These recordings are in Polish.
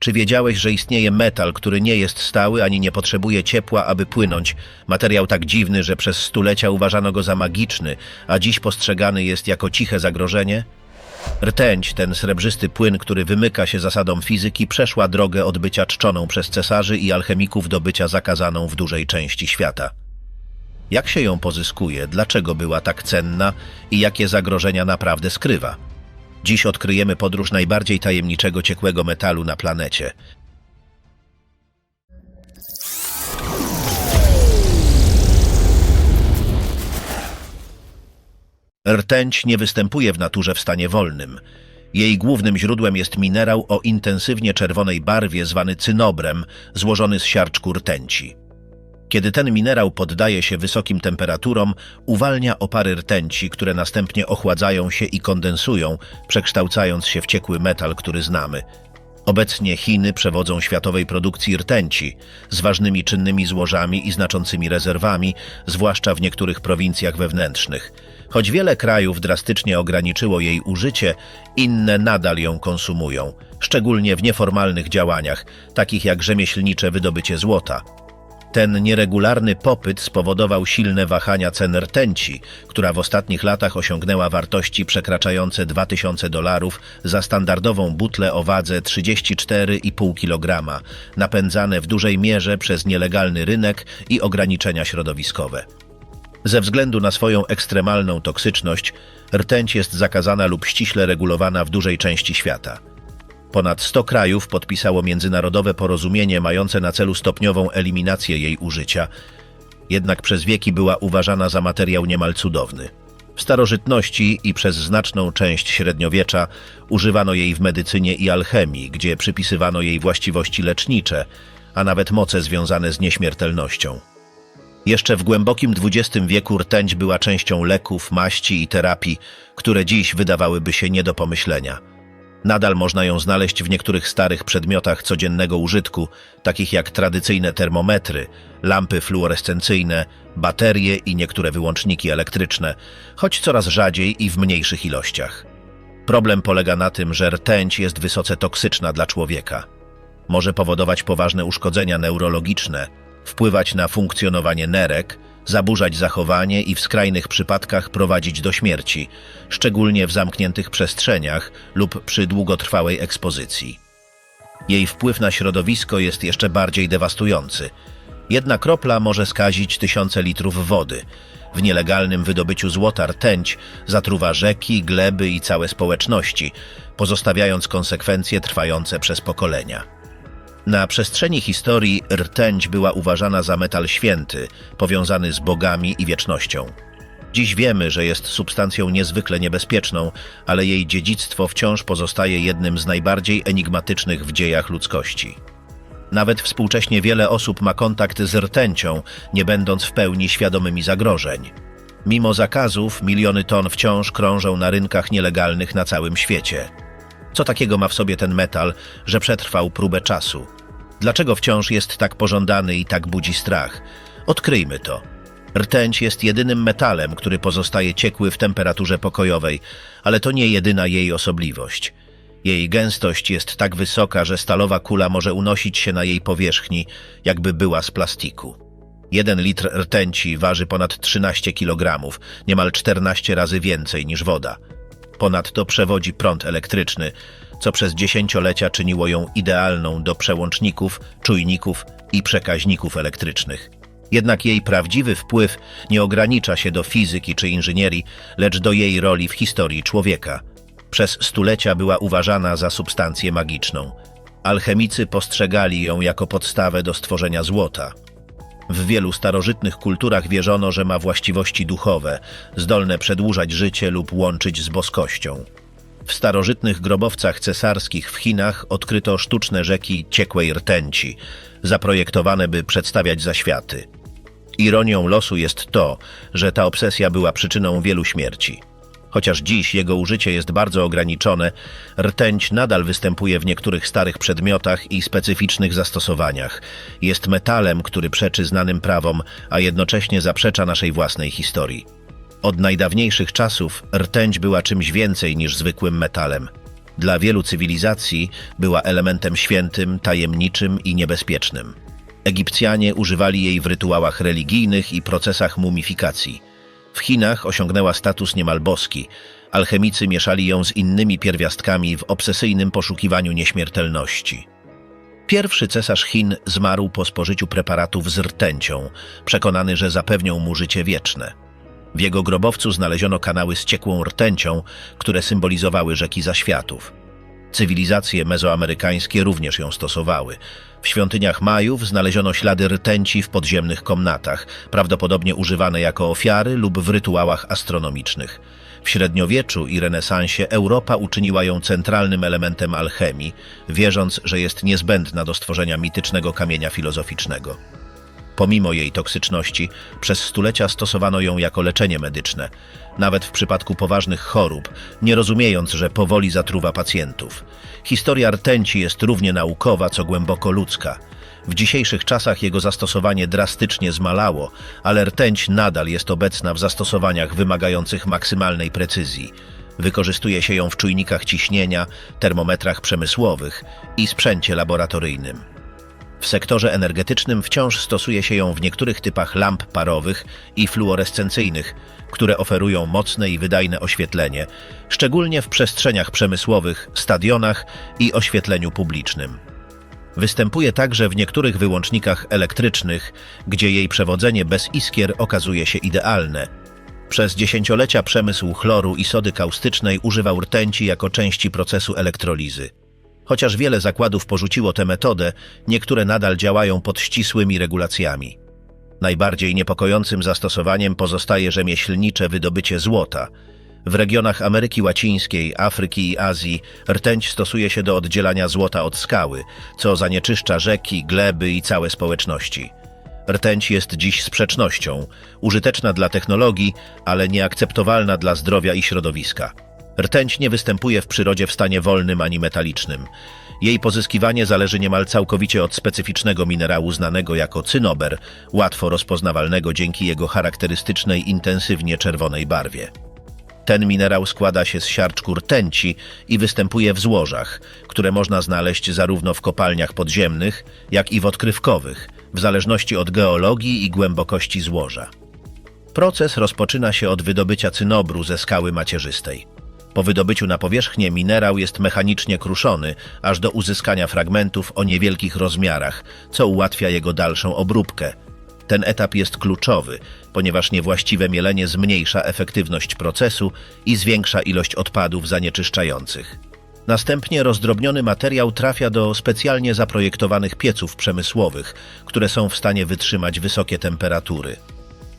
Czy wiedziałeś, że istnieje metal, który nie jest stały ani nie potrzebuje ciepła, aby płynąć? Materiał tak dziwny, że przez stulecia uważano go za magiczny, a dziś postrzegany jest jako ciche zagrożenie? Rtęć, ten srebrzysty płyn, który wymyka się zasadom fizyki, przeszła drogę od bycia czczoną przez cesarzy i alchemików do bycia zakazaną w dużej części świata. Jak się ją pozyskuje, dlaczego była tak cenna i jakie zagrożenia naprawdę skrywa? Dziś odkryjemy podróż najbardziej tajemniczego ciekłego metalu na planecie. Rtęć nie występuje w naturze w stanie wolnym. Jej głównym źródłem jest minerał o intensywnie czerwonej barwie zwany cynobrem, złożony z siarczku rtęci. Kiedy ten minerał poddaje się wysokim temperaturom, uwalnia opary rtęci, które następnie ochładzają się i kondensują, przekształcając się w ciekły metal, który znamy. Obecnie Chiny przewodzą światowej produkcji rtęci z ważnymi czynnymi złożami i znaczącymi rezerwami, zwłaszcza w niektórych prowincjach wewnętrznych. Choć wiele krajów drastycznie ograniczyło jej użycie, inne nadal ją konsumują, szczególnie w nieformalnych działaniach, takich jak rzemieślnicze wydobycie złota. Ten nieregularny popyt spowodował silne wahania cen rtęci, która w ostatnich latach osiągnęła wartości przekraczające 2000 dolarów za standardową butlę o wadze 34,5 kg, napędzane w dużej mierze przez nielegalny rynek i ograniczenia środowiskowe. Ze względu na swoją ekstremalną toksyczność, rtęć jest zakazana lub ściśle regulowana w dużej części świata. Ponad 100 krajów podpisało międzynarodowe porozumienie mające na celu stopniową eliminację jej użycia, jednak przez wieki była uważana za materiał niemal cudowny. W starożytności i przez znaczną część średniowiecza używano jej w medycynie i alchemii, gdzie przypisywano jej właściwości lecznicze, a nawet moce związane z nieśmiertelnością. Jeszcze w głębokim XX wieku rtęć była częścią leków, maści i terapii, które dziś wydawałyby się nie do pomyślenia. Nadal można ją znaleźć w niektórych starych przedmiotach codziennego użytku, takich jak tradycyjne termometry, lampy fluorescencyjne, baterie i niektóre wyłączniki elektryczne, choć coraz rzadziej i w mniejszych ilościach. Problem polega na tym, że rtęć jest wysoce toksyczna dla człowieka. Może powodować poważne uszkodzenia neurologiczne, wpływać na funkcjonowanie nerek, zaburzać zachowanie i w skrajnych przypadkach prowadzić do śmierci, szczególnie w zamkniętych przestrzeniach lub przy długotrwałej ekspozycji. Jej wpływ na środowisko jest jeszcze bardziej dewastujący. Jedna kropla może skazić tysiące litrów wody. W nielegalnym wydobyciu złota rtęć zatruwa rzeki, gleby i całe społeczności, pozostawiając konsekwencje trwające przez pokolenia. Na przestrzeni historii rtęć była uważana za metal święty, powiązany z bogami i wiecznością. Dziś wiemy, że jest substancją niezwykle niebezpieczną, ale jej dziedzictwo wciąż pozostaje jednym z najbardziej enigmatycznych w dziejach ludzkości. Nawet współcześnie wiele osób ma kontakt z rtęcią, nie będąc w pełni świadomymi zagrożeń. Mimo zakazów, miliony ton wciąż krążą na rynkach nielegalnych na całym świecie. Co takiego ma w sobie ten metal, że przetrwał próbę czasu? Dlaczego wciąż jest tak pożądany i tak budzi strach? Odkryjmy to. Rtęć jest jedynym metalem, który pozostaje ciekły w temperaturze pokojowej, ale to nie jedyna jej osobliwość. Jej gęstość jest tak wysoka, że stalowa kula może unosić się na jej powierzchni, jakby była z plastiku. Jeden litr rtęci waży ponad 13 kg, niemal 14 razy więcej niż woda. Ponadto przewodzi prąd elektryczny, co przez dziesięciolecia czyniło ją idealną do przełączników, czujników i przekaźników elektrycznych. Jednak jej prawdziwy wpływ nie ogranicza się do fizyki czy inżynierii, lecz do jej roli w historii człowieka. Przez stulecia była uważana za substancję magiczną. Alchemicy postrzegali ją jako podstawę do stworzenia złota. W wielu starożytnych kulturach wierzono, że ma właściwości duchowe, zdolne przedłużać życie lub łączyć z boskością. W starożytnych grobowcach cesarskich w Chinach odkryto sztuczne rzeki ciekłej rtęci, zaprojektowane by przedstawiać zaświaty. Ironią losu jest to, że ta obsesja była przyczyną wielu śmierci. Chociaż dziś jego użycie jest bardzo ograniczone, rtęć nadal występuje w niektórych starych przedmiotach i specyficznych zastosowaniach. Jest metalem, który przeczy znanym prawom, a jednocześnie zaprzecza naszej własnej historii. Od najdawniejszych czasów rtęć była czymś więcej niż zwykłym metalem. Dla wielu cywilizacji była elementem świętym, tajemniczym i niebezpiecznym. Egipcjanie używali jej w rytuałach religijnych i procesach mumifikacji. W Chinach osiągnęła status niemal boski. Alchemicy mieszali ją z innymi pierwiastkami w obsesyjnym poszukiwaniu nieśmiertelności. Pierwszy cesarz Chin zmarł po spożyciu preparatów z rtęcią, przekonany, że zapewnią mu życie wieczne. W jego grobowcu znaleziono kanały z ciekłą rtęcią, które symbolizowały rzeki zaświatów. Cywilizacje mezoamerykańskie również ją stosowały. W świątyniach Majów znaleziono ślady rtęci w podziemnych komnatach, prawdopodobnie używane jako ofiary lub w rytuałach astronomicznych. W średniowieczu i renesansie Europa uczyniła ją centralnym elementem alchemii, wierząc, że jest niezbędna do stworzenia mitycznego kamienia filozoficznego. Pomimo jej toksyczności, przez stulecia stosowano ją jako leczenie medyczne, nawet w przypadku poważnych chorób, nie rozumiejąc, że powoli zatruwa pacjentów. Historia rtęci jest równie naukowa, co głęboko ludzka. W dzisiejszych czasach jego zastosowanie drastycznie zmalało, ale rtęć nadal jest obecna w zastosowaniach wymagających maksymalnej precyzji. Wykorzystuje się ją w czujnikach ciśnienia, termometrach przemysłowych i sprzęcie laboratoryjnym. W sektorze energetycznym wciąż stosuje się ją w niektórych typach lamp parowych i fluorescencyjnych, które oferują mocne i wydajne oświetlenie, szczególnie w przestrzeniach przemysłowych, stadionach i oświetleniu publicznym. Występuje także w niektórych wyłącznikach elektrycznych, gdzie jej przewodzenie bez iskier okazuje się idealne. Przez dziesięciolecia przemysł chloru i sody kaustycznej używał rtęci jako części procesu elektrolizy. Chociaż wiele zakładów porzuciło tę metodę, niektóre nadal działają pod ścisłymi regulacjami. Najbardziej niepokojącym zastosowaniem pozostaje rzemieślnicze wydobycie złota. W regionach Ameryki Łacińskiej, Afryki i Azji rtęć stosuje się do oddzielania złota od skały, co zanieczyszcza rzeki, gleby i całe społeczności. Rtęć jest dziś sprzecznością, użyteczna dla technologii, ale nieakceptowalna dla zdrowia i środowiska. Rtęć nie występuje w przyrodzie w stanie wolnym ani metalicznym. Jej pozyskiwanie zależy niemal całkowicie od specyficznego minerału znanego jako cynober, łatwo rozpoznawalnego dzięki jego charakterystycznej intensywnie czerwonej barwie. Ten minerał składa się z siarczku rtęci i występuje w złożach, które można znaleźć zarówno w kopalniach podziemnych, jak i w odkrywkowych, w zależności od geologii i głębokości złoża. Proces rozpoczyna się od wydobycia cynobru ze skały macierzystej. Po wydobyciu na powierzchnię minerał jest mechanicznie kruszony, aż do uzyskania fragmentów o niewielkich rozmiarach, co ułatwia jego dalszą obróbkę. Ten etap jest kluczowy, ponieważ niewłaściwe mielenie zmniejsza efektywność procesu i zwiększa ilość odpadów zanieczyszczających. Następnie rozdrobniony materiał trafia do specjalnie zaprojektowanych pieców przemysłowych, które są w stanie wytrzymać wysokie temperatury.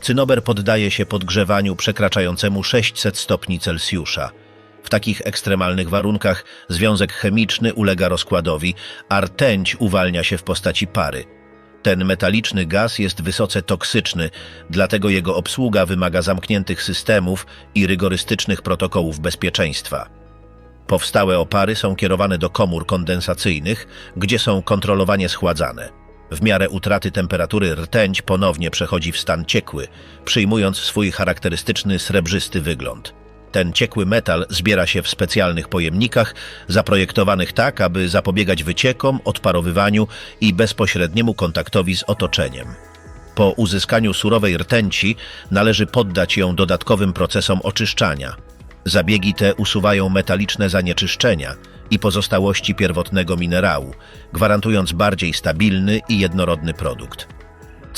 Cynober poddaje się podgrzewaniu przekraczającemu 600 stopni Celsjusza. W takich ekstremalnych warunkach związek chemiczny ulega rozkładowi, a rtęć uwalnia się w postaci pary. Ten metaliczny gaz jest wysoce toksyczny, dlatego jego obsługa wymaga zamkniętych systemów i rygorystycznych protokołów bezpieczeństwa. Powstałe opary są kierowane do komór kondensacyjnych, gdzie są kontrolowanie schładzane. W miarę utraty temperatury rtęć ponownie przechodzi w stan ciekły, przyjmując swój charakterystyczny srebrzysty wygląd. Ten ciekły metal zbiera się w specjalnych pojemnikach, zaprojektowanych tak, aby zapobiegać wyciekom, odparowywaniu i bezpośredniemu kontaktowi z otoczeniem. Po uzyskaniu surowej rtęci należy poddać ją dodatkowym procesom oczyszczania. Zabiegi te usuwają metaliczne zanieczyszczenia i pozostałości pierwotnego minerału, gwarantując bardziej stabilny i jednorodny produkt.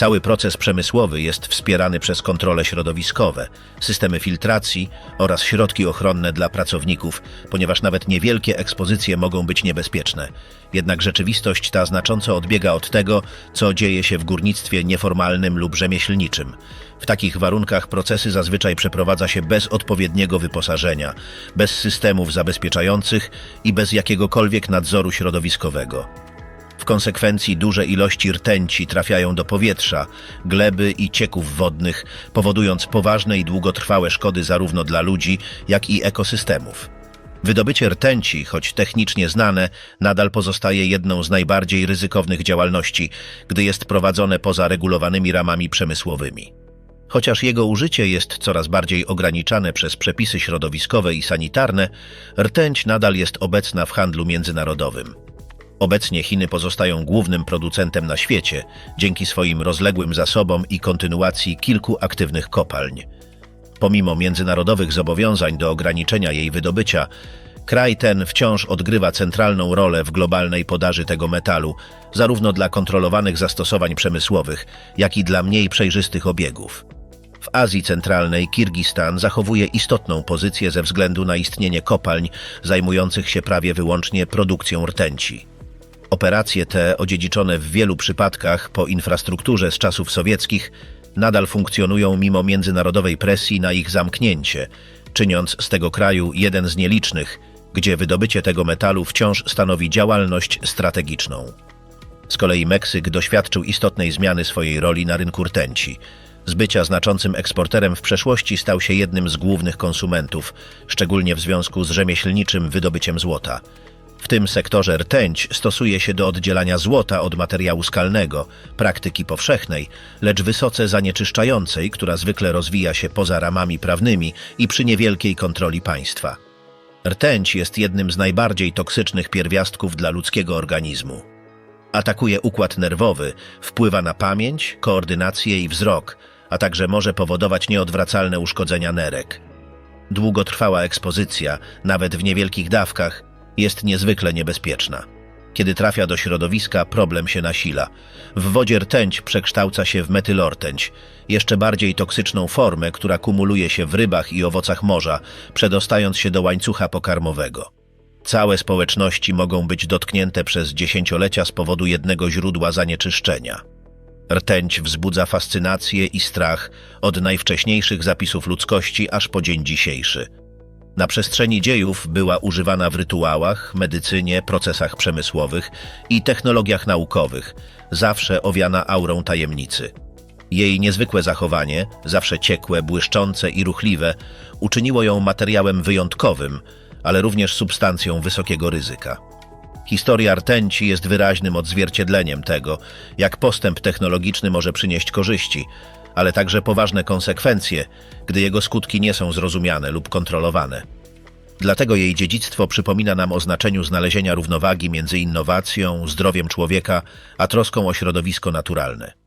Cały proces przemysłowy jest wspierany przez kontrole środowiskowe, systemy filtracji oraz środki ochronne dla pracowników, ponieważ nawet niewielkie ekspozycje mogą być niebezpieczne. Jednak rzeczywistość ta znacząco odbiega od tego, co dzieje się w górnictwie nieformalnym lub rzemieślniczym. W takich warunkach procesy zazwyczaj przeprowadza się bez odpowiedniego wyposażenia, bez systemów zabezpieczających i bez jakiegokolwiek nadzoru środowiskowego. Konsekwencji duże ilości rtęci trafiają do powietrza, gleby i cieków wodnych, powodując poważne i długotrwałe szkody zarówno dla ludzi, jak i ekosystemów. Wydobycie rtęci, choć technicznie znane, nadal pozostaje jedną z najbardziej ryzykownych działalności, gdy jest prowadzone poza regulowanymi ramami przemysłowymi. Chociaż jego użycie jest coraz bardziej ograniczane przez przepisy środowiskowe i sanitarne, rtęć nadal jest obecna w handlu międzynarodowym. Obecnie Chiny pozostają głównym producentem na świecie dzięki swoim rozległym zasobom i kontynuacji kilku aktywnych kopalń. Pomimo międzynarodowych zobowiązań do ograniczenia jej wydobycia, kraj ten wciąż odgrywa centralną rolę w globalnej podaży tego metalu, zarówno dla kontrolowanych zastosowań przemysłowych, jak i dla mniej przejrzystych obiegów. W Azji Centralnej Kirgistan zachowuje istotną pozycję ze względu na istnienie kopalń zajmujących się prawie wyłącznie produkcją rtęci. Operacje te, odziedziczone w wielu przypadkach po infrastrukturze z czasów sowieckich, nadal funkcjonują mimo międzynarodowej presji na ich zamknięcie, czyniąc z tego kraju jeden z nielicznych, gdzie wydobycie tego metalu wciąż stanowi działalność strategiczną. Z kolei Meksyk doświadczył istotnej zmiany swojej roli na rynku rtęci. Z bycia znaczącym eksporterem w przeszłości stał się jednym z głównych konsumentów, szczególnie w związku z rzemieślniczym wydobyciem złota. W tym sektorze rtęć stosuje się do oddzielania złota od materiału skalnego, praktyki powszechnej, lecz wysoce zanieczyszczającej, która zwykle rozwija się poza ramami prawnymi i przy niewielkiej kontroli państwa. Rtęć jest jednym z najbardziej toksycznych pierwiastków dla ludzkiego organizmu. Atakuje układ nerwowy, wpływa na pamięć, koordynację i wzrok, a także może powodować nieodwracalne uszkodzenia nerek. Długotrwała ekspozycja, nawet w niewielkich dawkach, jest niezwykle niebezpieczna. Kiedy trafia do środowiska, problem się nasila. W wodzie rtęć przekształca się w metylortęć, jeszcze bardziej toksyczną formę, która kumuluje się w rybach i owocach morza, przedostając się do łańcucha pokarmowego. Całe społeczności mogą być dotknięte przez dziesięciolecia z powodu jednego źródła zanieczyszczenia. Rtęć wzbudza fascynację i strach od najwcześniejszych zapisów ludzkości aż po dzień dzisiejszy. Na przestrzeni dziejów była używana w rytuałach, medycynie, procesach przemysłowych i technologiach naukowych, zawsze owiana aurą tajemnicy. Jej niezwykłe zachowanie, zawsze ciekłe, błyszczące i ruchliwe, uczyniło ją materiałem wyjątkowym, ale również substancją wysokiego ryzyka. Historia rtęci jest wyraźnym odzwierciedleniem tego, jak postęp technologiczny może przynieść korzyści, ale także poważne konsekwencje, gdy jego skutki nie są zrozumiane lub kontrolowane. Dlatego jej dziedzictwo przypomina nam o znaczeniu znalezienia równowagi między innowacją, zdrowiem człowieka, a troską o środowisko naturalne.